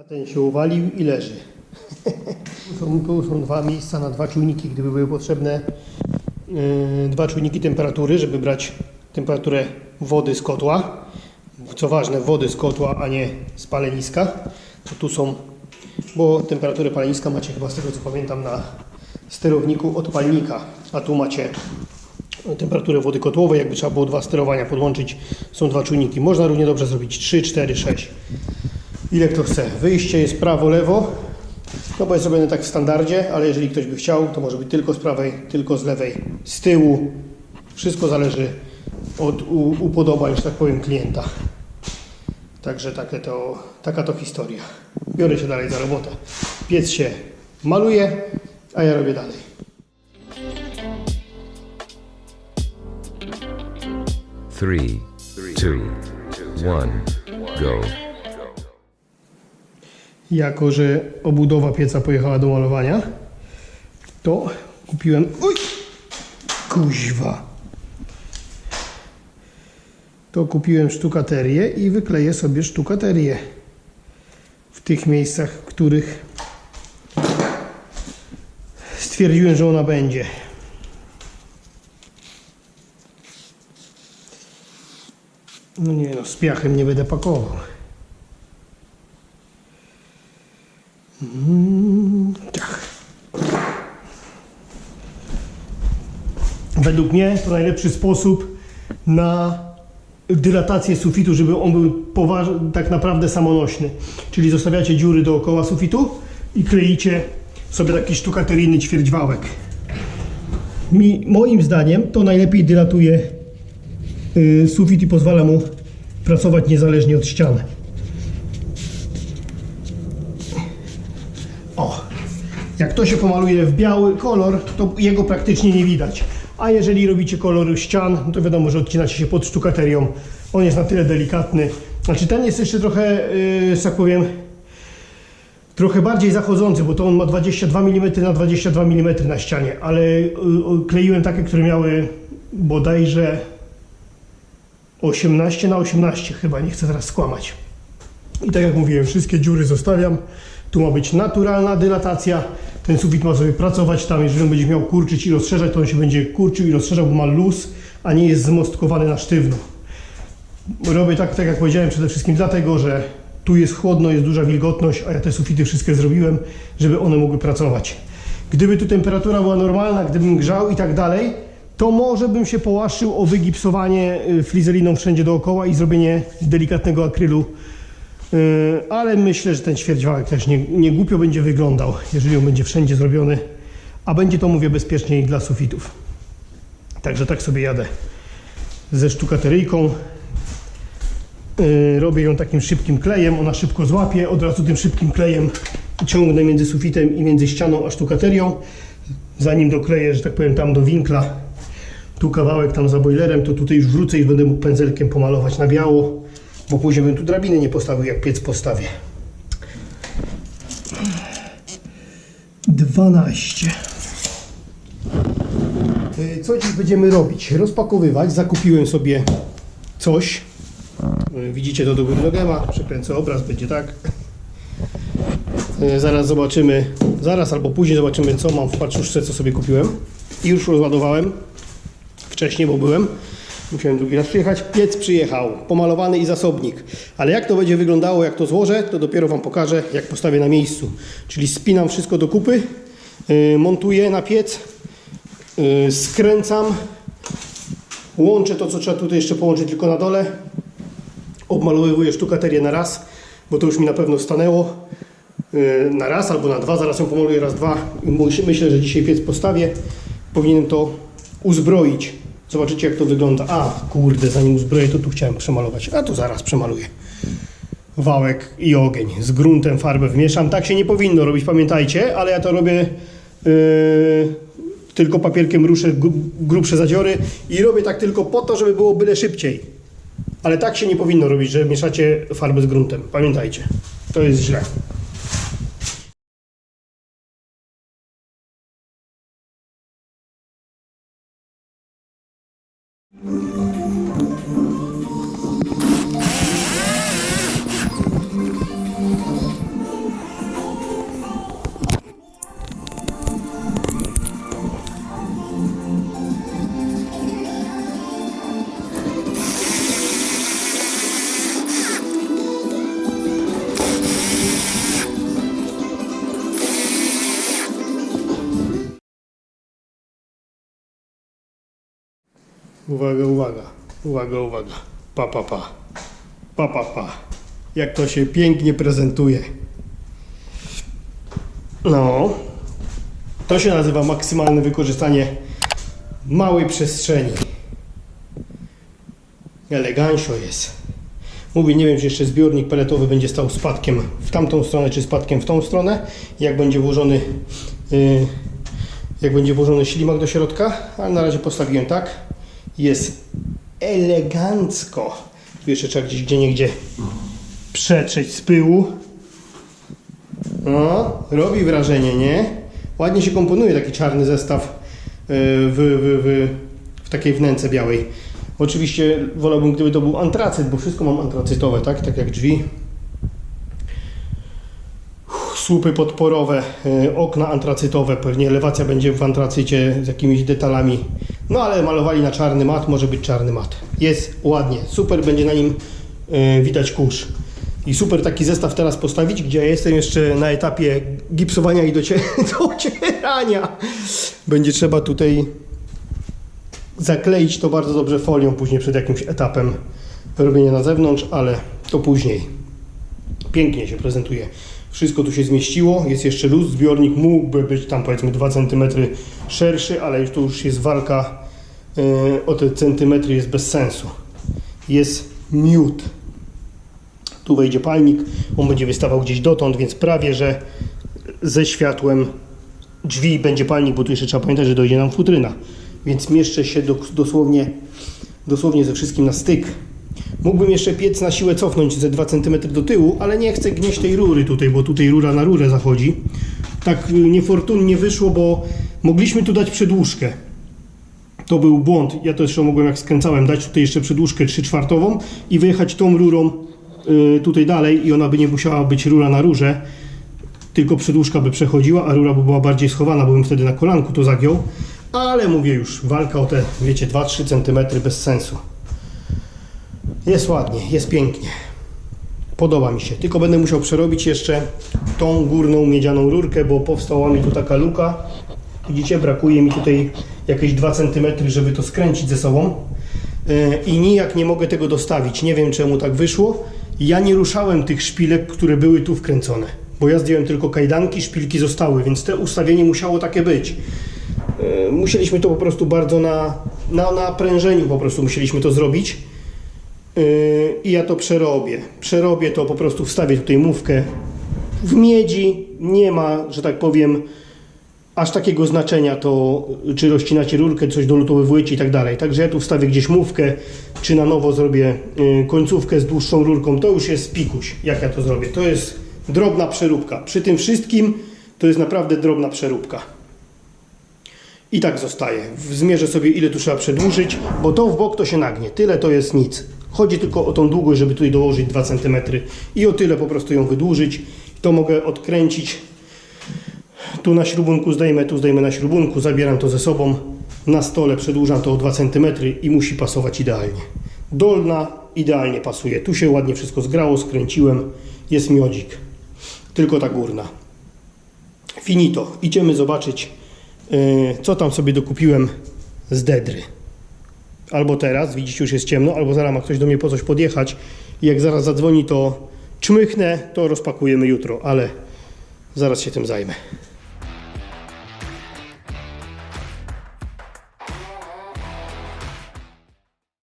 A ten się uwalił i leży. są, tu są dwa miejsca na dwa czujniki, gdyby były potrzebne yy, dwa czujniki temperatury, żeby brać temperaturę wody z kotła. Co ważne, wody z kotła, a nie z paleniska. To tu są, bo temperaturę paleniska macie chyba z tego co pamiętam na sterowniku od palnika, a tu macie temperaturę wody kotłowej, jakby trzeba było dwa sterowania podłączyć, są dwa czujniki. Można równie dobrze zrobić 3, 4, 6. Ile kto chce. Wyjście jest prawo, lewo. No bo jest zrobione tak w standardzie, ale jeżeli ktoś by chciał, to może być tylko z prawej, tylko z lewej, z tyłu. Wszystko zależy od upodobań, że tak powiem, klienta. Także takie to, taka to historia. Biorę się dalej za robotę. Piec się maluje, a ja robię dalej. Three, two, one, go. Jako, że obudowa pieca pojechała do malowania, to kupiłem. Uj! Kuźwa. To kupiłem sztukaterię i wykleję sobie sztukaterię w tych miejscach, w których stwierdziłem, że ona będzie. No nie no, z piachem nie będę pakował. Ciach. Według mnie to najlepszy sposób na dylatację sufitu, żeby on był tak naprawdę samonośny. Czyli zostawiacie dziury dookoła sufitu i kleicie sobie taki sztukateryjny ćwierćwałek. Mi, moim zdaniem to najlepiej dylatuje y, sufit i pozwala mu pracować niezależnie od ściany. Jak to się pomaluje w biały kolor, to jego praktycznie nie widać. A jeżeli robicie kolor ścian, no to wiadomo, że odcinacie się pod sztukaterią. On jest na tyle delikatny. Znaczy ten jest jeszcze trochę, yy, tak powiem, trochę bardziej zachodzący, bo to on ma 22 mm na 22 mm na ścianie, ale yy, yy, kleiłem takie, które miały bodajże 18 na 18 chyba, nie chcę teraz skłamać. I tak jak mówiłem, wszystkie dziury zostawiam. Tu ma być naturalna dylatacja. Ten sufit ma sobie pracować tam. Jeżeli on będzie miał kurczyć i rozszerzać, to on się będzie kurczył i rozszerzał, bo ma luz, a nie jest zmostkowany na sztywno. Robię tak, tak jak powiedziałem, przede wszystkim dlatego, że tu jest chłodno, jest duża wilgotność, a ja te sufity wszystkie zrobiłem, żeby one mogły pracować. Gdyby tu temperatura była normalna, gdybym grzał i tak dalej, to może bym się połaszczył o wygipsowanie y, flizeliną wszędzie dookoła i zrobienie delikatnego akrylu ale myślę, że ten ćwierćwałek też nie, nie głupio będzie wyglądał, jeżeli on będzie wszędzie zrobiony, a będzie to, mówię, bezpieczniej dla sufitów. Także tak sobie jadę ze sztukateryjką. Yy, robię ją takim szybkim klejem, ona szybko złapie, od razu tym szybkim klejem ciągnę między sufitem i między ścianą a sztukaterią. Zanim dokleję, że tak powiem, tam do winkla, tu kawałek tam za boilerem, to tutaj już wrócę i będę mógł pędzelkiem pomalować na biało bo później bym tu drabiny nie postawił, jak piec postawię. 12. Y, Co dziś będziemy robić? Rozpakowywać. Zakupiłem sobie coś. Y, Widzicie to do góry nogema. Przekręcę obraz, będzie tak. Y, Zaraz zobaczymy, zaraz albo później zobaczymy, co mam w paczuszce, co sobie kupiłem. I już rozładowałem wcześniej, bo byłem. Musiałem drugi raz przyjechać. Piec przyjechał, pomalowany i zasobnik. Ale jak to będzie wyglądało, jak to złożę, to dopiero Wam pokażę, jak postawię na miejscu. Czyli spinam wszystko do kupy, yy, montuję na piec, yy, skręcam, łączę to, co trzeba tutaj jeszcze połączyć tylko na dole, obmalowuję sztukaterię na raz, bo to już mi na pewno stanęło yy, na raz albo na dwa, zaraz ją pomaluję raz, dwa. Myślę, że dzisiaj piec postawię. Powinienem to uzbroić. Zobaczycie jak to wygląda. A, kurde, zanim uzbroję, to tu chciałem przemalować. A tu zaraz przemaluję. Wałek i ogień. Z gruntem farbę wmieszam. Tak się nie powinno robić, pamiętajcie, ale ja to robię yy, tylko papierkiem ruszę gru- grubsze zadziory i robię tak tylko po to, żeby było byle szybciej. Ale tak się nie powinno robić, że mieszacie farbę z gruntem. Pamiętajcie. To jest źle. Uwaga, uwaga, uwaga, uwaga. Pa, pa, pa. Pa, pa, pa. Jak to się pięknie prezentuje. No. To się nazywa maksymalne wykorzystanie małej przestrzeni. Elegancio jest. Mówię, nie wiem, czy jeszcze zbiornik peletowy będzie stał spadkiem w tamtą stronę, czy spadkiem w tą stronę. Jak będzie włożony, yy, jak będzie włożony ślimak do środka, ale na razie postawiłem tak. Jest elegancko. Tu jeszcze trzeba gdzieś, gdzie niegdzie przetrzeć z pyłu. No, robi wrażenie, nie? Ładnie się komponuje taki czarny zestaw yy, w, w, w, w takiej wnęce białej. Oczywiście wolałbym, gdyby to był antracyt, bo wszystko mam antracytowe, tak? Tak jak drzwi. Słupy podporowe, yy, okna antracytowe, pewnie elewacja będzie w antracycie z jakimiś detalami. No ale malowali na czarny mat, może być czarny mat. Jest ładnie, super będzie na nim yy, widać kurz. I super taki zestaw teraz postawić, gdzie ja jestem jeszcze na etapie gipsowania i docie- docierania. Będzie trzeba tutaj zakleić to bardzo dobrze folią później przed jakimś etapem robienia na zewnątrz, ale to później. Pięknie się prezentuje. Wszystko tu się zmieściło, jest jeszcze luz, zbiornik mógłby być tam powiedzmy 2 cm szerszy, ale już tu już jest walka yy, o te centymetry, jest bez sensu. Jest miód. Tu wejdzie palnik, on będzie wystawał gdzieś dotąd, więc prawie, że ze światłem drzwi będzie palnik, bo tu jeszcze trzeba pamiętać, że dojdzie nam futryna. Więc mieszczę się do, dosłownie, dosłownie ze wszystkim na styk. Mógłbym jeszcze piec na siłę cofnąć ze 2 cm do tyłu, ale nie chcę gnieść tej rury tutaj, bo tutaj rura na rurę zachodzi. Tak y, niefortunnie wyszło, bo mogliśmy tu dać przedłużkę. To był błąd. Ja to jeszcze mogłem, jak skręcałem, dać tutaj jeszcze przedłużkę 3 czwartową i wyjechać tą rurą y, tutaj dalej i ona by nie musiała być rura na rurze, tylko przedłużka by przechodziła, a rura by była bardziej schowana, bo bym wtedy na kolanku to zagiął. Ale mówię już, walka o te, wiecie, 2-3 cm bez sensu. Jest ładnie, jest pięknie. Podoba mi się. Tylko będę musiał przerobić jeszcze tą górną miedzianą rurkę, bo powstała mi tu taka luka. Widzicie, brakuje mi tutaj jakieś 2 cm, żeby to skręcić ze sobą. Yy, I nijak nie mogę tego dostawić. Nie wiem czemu tak wyszło. Ja nie ruszałem tych szpilek, które były tu wkręcone. Bo ja zdjąłem tylko kajdanki, szpilki zostały, więc te ustawienie musiało takie być. Yy, Musieliśmy to po prostu bardzo na, na naprężeniu po prostu musieliśmy to zrobić. Yy, I ja to przerobię. Przerobię to, po prostu wstawię tutaj mówkę. W miedzi nie ma, że tak powiem, aż takiego znaczenia to, czy rozcinacie rurkę, coś dolutowujecie i tak dalej. Także ja tu wstawię gdzieś mówkę, czy na nowo zrobię yy, końcówkę z dłuższą rurką. To już jest pikuś, jak ja to zrobię. To jest drobna przeróbka. Przy tym wszystkim to jest naprawdę drobna przeróbka. I tak zostaje. Zmierzę sobie ile tu trzeba przedłużyć, bo to w bok to się nagnie. Tyle to jest nic. Chodzi tylko o tą długość, żeby tutaj dołożyć 2 cm i o tyle po prostu ją wydłużyć. To mogę odkręcić. Tu na śrubunku zdejmę, tu zdejmę na śrubunku, zabieram to ze sobą. Na stole przedłużam to o 2 cm i musi pasować idealnie. Dolna idealnie pasuje. Tu się ładnie wszystko zgrało, skręciłem. Jest miodzik. Tylko ta górna. Finito. Idziemy zobaczyć, co tam sobie dokupiłem z Dedry. Albo teraz, widzicie, już jest ciemno, albo zaraz ma ktoś do mnie po coś podjechać. I jak zaraz zadzwoni, to czmychnę, to rozpakujemy jutro, ale zaraz się tym zajmę.